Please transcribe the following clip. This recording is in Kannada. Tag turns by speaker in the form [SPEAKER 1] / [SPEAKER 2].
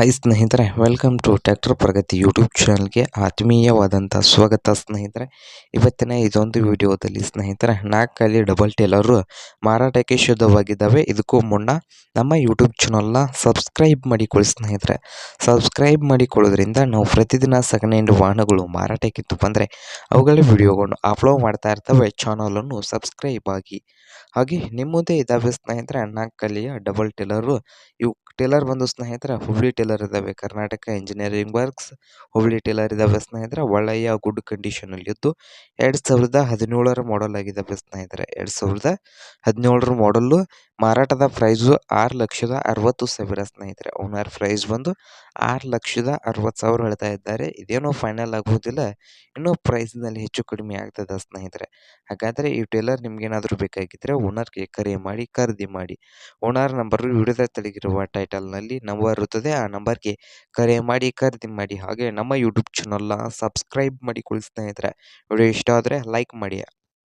[SPEAKER 1] ಹಾಯ್ ಸ್ನೇಹಿತರೆ welcome to tractor Pragati YouTube ಚಾನಲ್ಗೆ ಆತ್ಮೀಯವಾದಂಥ ಸ್ವಾಗತ ಸ್ನೇಹಿತರೆ. ಇವತ್ತಿನ ಇದೊಂದು ವಿಡಿಯೋದಲ್ಲಿ ಸ್ನೇಹಿತರೆ, ನಾಲ್ಕಲ್ಲಿ ಡಬಲ್ ಟೇಲರು ಮಾರಾಟಕ್ಕೆ ಶುದ್ಧವಾಗಿದ್ದಾವೆ. ಇದಕ್ಕೂ ಮುನ್ನ ನಮ್ಮ ಯೂಟ್ಯೂಬ್ ಚಾನಲ್ನ ಸಬ್ಸ್ಕ್ರೈಬ್ ಮಾಡಿಕೊಳ್ಳಿ ಸ್ನೇಹಿತರೆ. ಸಬ್ಸ್ಕ್ರೈಬ್ ಮಾಡಿಕೊಳ್ಳೋದ್ರಿಂದ ನಾವು ಪ್ರತಿದಿನ ಸೆಕೆಂಡ್ ಹ್ಯಾಂಡ್ ವಾಹನಗಳು ಮಾರಾಟಕ್ಕಿತ್ತು ಬಂದರೆ ಅವುಗಳ ವಿಡಿಯೋಗಳನ್ನು ಅಪ್ಲೋಡ್ ಮಾಡ್ತಾ ಇರ್ತವೆ. ಚಾನಲನ್ನು ಸಬ್ಸ್ಕ್ರೈಬ್ ಆಗಿ. ಹಾಗೆ ನಿಮ್ಮದೇ ಮುಂದೆ ಇದ್ದಾವೆ ಸ್ನೇಹಿತರೆ, ನಾಲ್ಕಲ್ಲಿಯ ಡಬಲ್ ಟೇಲರು ಇವು ಟೇಲರ್ ಬಂದು ಸ್ನೇಹಿತರೆ, ಹುಬ್ಳಿ ಟೇಲರ್ ಇದ್ದಾವೆ Karnataka engineering works Hubli trailer ಇದ್ದಾವೆ ಸ್ನೇಹಿತರೆ. ಒಳ್ಳೆಯ ಗುಡ್ ಕಂಡೀಷನಲ್ಲಿ ಇದ್ದು, ಎರಡ್ ಸಾವಿರದ ಹದಿನೇಳರ ಮಾಡೆಲ್ ಆಗಿದ್ದಾವೆ ಸ್ನೇಹಿತರೆ. ಎರಡು ಸಾವಿರದ ಹದಿನೇಳರ ಮಾಡಲ್ಲು ಮಾರಾಟದ ಪ್ರೈಸು ಆರು ಲಕ್ಷದ ಅರವತ್ತು ಸಾವಿರ ಸ್ನೇಹಿತರೆ. ಓನರ್ ಪ್ರೈಸ್ ಬಂದು ಆರು ಲಕ್ಷದ ಅರವತ್ತು ಸಾವಿರ ಹೇಳ್ತಾ ಇದ್ದಾರೆ. ಇದೇನೋ ಫೈನಲ್ ಆಗುವುದಿಲ್ಲ ಇನ್ನೂ ಪ್ರೈಸ್ನಲ್ಲಿ ಹೆಚ್ಚು ಕಡಿಮೆ ಆಗ್ತದೆ ಸ್ನೇಹಿತರೆ. ಹಾಗಾದರೆ ಈ ಟೇಲರ್ ನಿಮ್ಗೇನಾದರೂ ಬೇಕಾಗಿದ್ದರೆ ಓನರ್ಗೆ ಕರೆ ಮಾಡಿ, ಖರೀದಿ ಮಾಡಿ. ಓನರ್ ನಂಬರು ವಿಡಿಯೋದ ತೆಳಗಿರುವ ಟೈಟಲ್ನಲ್ಲಿ ನಂಬರ್ ಇರುತ್ತದೆ. ಆ ನಂಬರ್ಗೆ ಕರೆ ಮಾಡಿ, ಖರೀದಿ ಮಾಡಿ. ಹಾಗೆ ನಮ್ಮ ಯೂಟ್ಯೂಬ್ ಚಾನಲ್ನ ಸಬ್ಸ್ಕ್ರೈಬ್ ಮಾಡಿಕೊಳ್ಳಿ ಸ್ನೇಹಿತರೆ. ವಿಡಿಯೋ ಇಷ್ಟ ಆದರೆ ಲೈಕ್ ಮಾಡಿ.